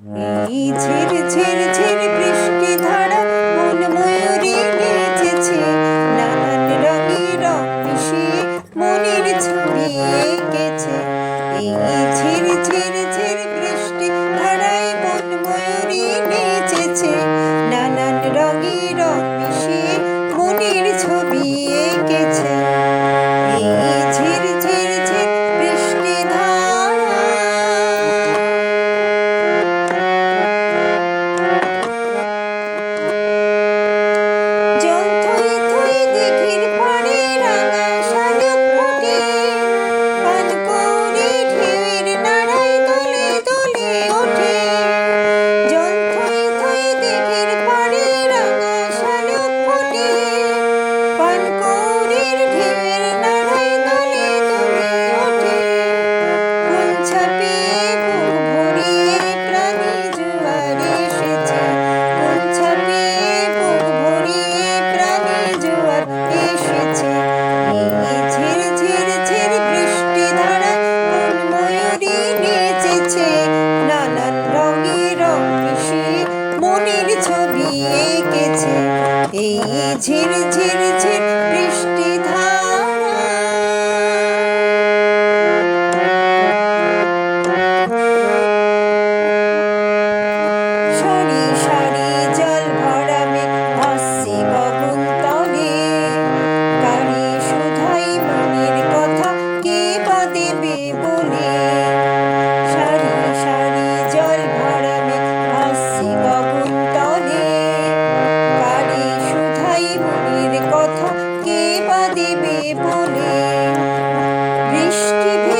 এই ঝির ঝির ঝির বৃষ্টি ধারা মন ময়ূরী নেচেছে। নানান রঙে রং মিশিয়ে মনের ছবি এঁকেছে। এই ঝির ঝির ঝির বৃষ্টি ধারা। সরি সরি, জল ভরা মে ভাসছে বকুল তলে কারি সুধাই মনের কথা, কে বা দেবে বলে? দিবে বলে বৃষ্টি